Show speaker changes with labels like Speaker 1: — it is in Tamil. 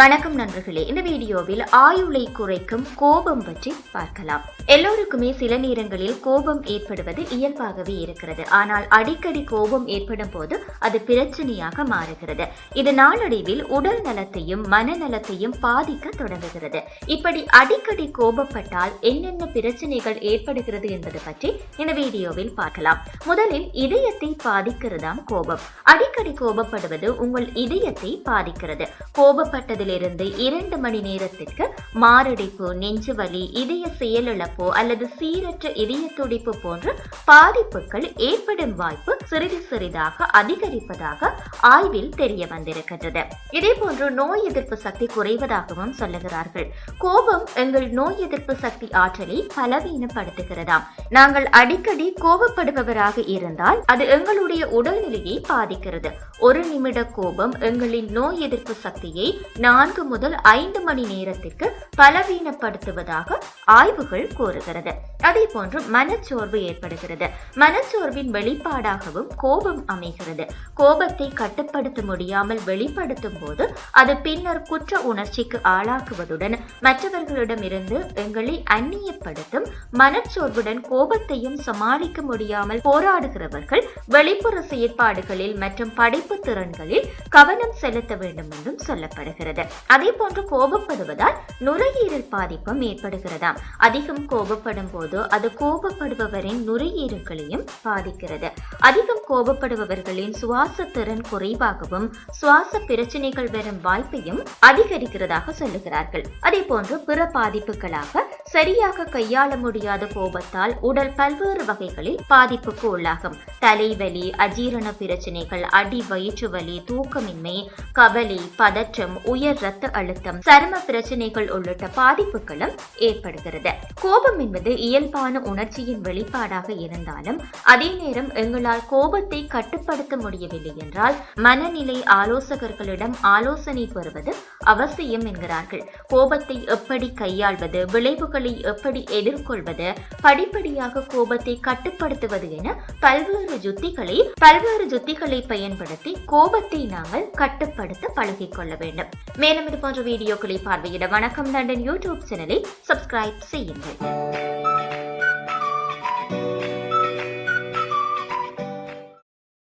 Speaker 1: வணக்கம் நண்பர்களே. இந்த வீடியோவில் ஆயுளை குறைக்கும் கோபம் பற்றி பார்க்கலாம். எல்லோருக்குமே சில நேரங்களில் கோபம் ஏற்படுவது இயல்பாகவே இருக்கிறது. ஆனால் அடிக்கடி கோபம் ஏற்படும் போது அது பிரச்சனையாக மாறுகிறது. இது நாளடைவில் உடல் நலத்தையும் மனநலத்தையும் பாதிக்க தொடங்குகிறது. இப்படி அடிக்கடி கோபப்பட்டால் என்னென்ன பிரச்சனைகள் ஏற்படுகிறது என்பது பற்றி இந்த வீடியோவில் பார்க்கலாம். முதலில் இதயத்தை பாதிக்கிறதாம் கோபம். அடிக்கடி கோபப்படுவது உங்கள் இதயத்தை பாதிக்கிறது. கோபப்பட்டது கோபப்பட்டதிலிருந்து இரண்டு மணி நேரத்திற்கு மாரடைப்பு நெஞ்சுவலி இதய செயலிழப்பு அல்லது சீரற்ற இதய துடிப்பு போன்ற பாதிப்புகள் ஏற்படும் வாய்ப்பு சிறிது சிறிதாக அதிகரிப்பதாக ஆய்வில் தெரிய வந்திருக்கின்றது. இதே போன்று நோய் எதிர்ப்பு சக்தி குறைவதாகவும் சொல்லுகிறார்கள். கோபம் எங்கள் நோய் எதிர்ப்பு சக்தி ஆற்றலை பலவீனப்படுத்துகிறதாம். நாங்கள் அடிக்கடி கோபப்படுபவராக இருந்தால் அது எங்களுடைய உடல்நிலையை பாதிக்கிறது. ஒரு நிமிட கோபம் எங்களின் நோய் எதிர்ப்பு சக்தியை நாம் நான்கு முதல் ஐந்து மணி நேரத்திற்கு பலவீனப்படுத்துவதாக ஆய்வுகள் கூறுகிறது. அதே போன்று மனச்சோர்வு ஏற்படுகிறது. மனச்சோர்வின் வெளிப்பாடாகவும் கோபம் அமைகிறது. கோபத்தை கட்டுப்படுத்த முடியாமல் வெளிப்படுத்தும் போது அது பின்னர் குற்ற உணர்ச்சிக்கு ஆளாக்குவதுடன் மற்றவர்களிடமிருந்து எங்களை அந்நியப்படுத்தும் மனச்சோர்வுடன் கோபத்தையும் சமாளிக்க முடியாமல் போராடுகிறவர்கள் வெளிப்புற செயற்பாடுகளில் மற்றும் படைப்பு திறன்களில் கவனம் செலுத்த வேண்டும் என்றும் சொல்லப்படுகிறது. அதே போன்று கோபப்படுவதால் நுரையீரல் பாதிப்பும் ஏற்படுகிறதாம். அதிகம் கோபப்படும் போது அது கோபப்படுபவரின் நுரையீரல்களையும் பாதிக்கிறது. அதிகம் கோபப்படுபவர்களின் சுவாச திறன் குறைவாகவும் சுவாச பிரச்சனைகள் வரும் வாய்ப்பையும் அதிகரிக்கிறதாக சொல்லுகிறார்கள். அதே போன்று பிற பாதிப்புகளாக சரியாக கையாள முடியாத கோபத்தால் உடல் பல்வேறு வகைகளில் பாதிப்புக்கு உள்ளாகும். தலைவலி அஜீரண பிரச்சனைகள் அடி வயிற்று வலி தூக்கமின்மை கவலை பதற்றம் உயர் ரத்த அழுத்தம் சரும பிரச்சனைகள் உள்ளிட்ட பாதிப்புகளும் ஏற்படுகிறது. கோபம் என்பது இயல்பான உணர்ச்சியின் வெளிப்பாடாக இருந்தாலும் அதே நேரம் எங்களால் கோபத்தை கட்டுப்படுத்த முடியவில்லை என்றால் மனநிலை ஆலோசகர்களிடம் ஆலோசனை பெறுவது அவசியம் என்கிறார்கள். கோபத்தை எப்படி கையாள்வது விளைவுகளை எப்படி எதிர்கொள்வது படிப்படியாக கோபத்தை கட்டுப்படுத்துவது என பல்வேறு ஜுத்திகளை பல்வேறு ஜுத்திகளை பயன்படுத்தி கோபத்தை நாங்கள் கட்டுப்படுத்த பழகிக் கொள்ள வேண்டும். மேலும் இது போன்ற வீடியோக்களை பார்வையிட வணக்கம். லண்டன் யூடியூப் சேனலை சப்ஸ்கிரைப் செய்யுங்கள்.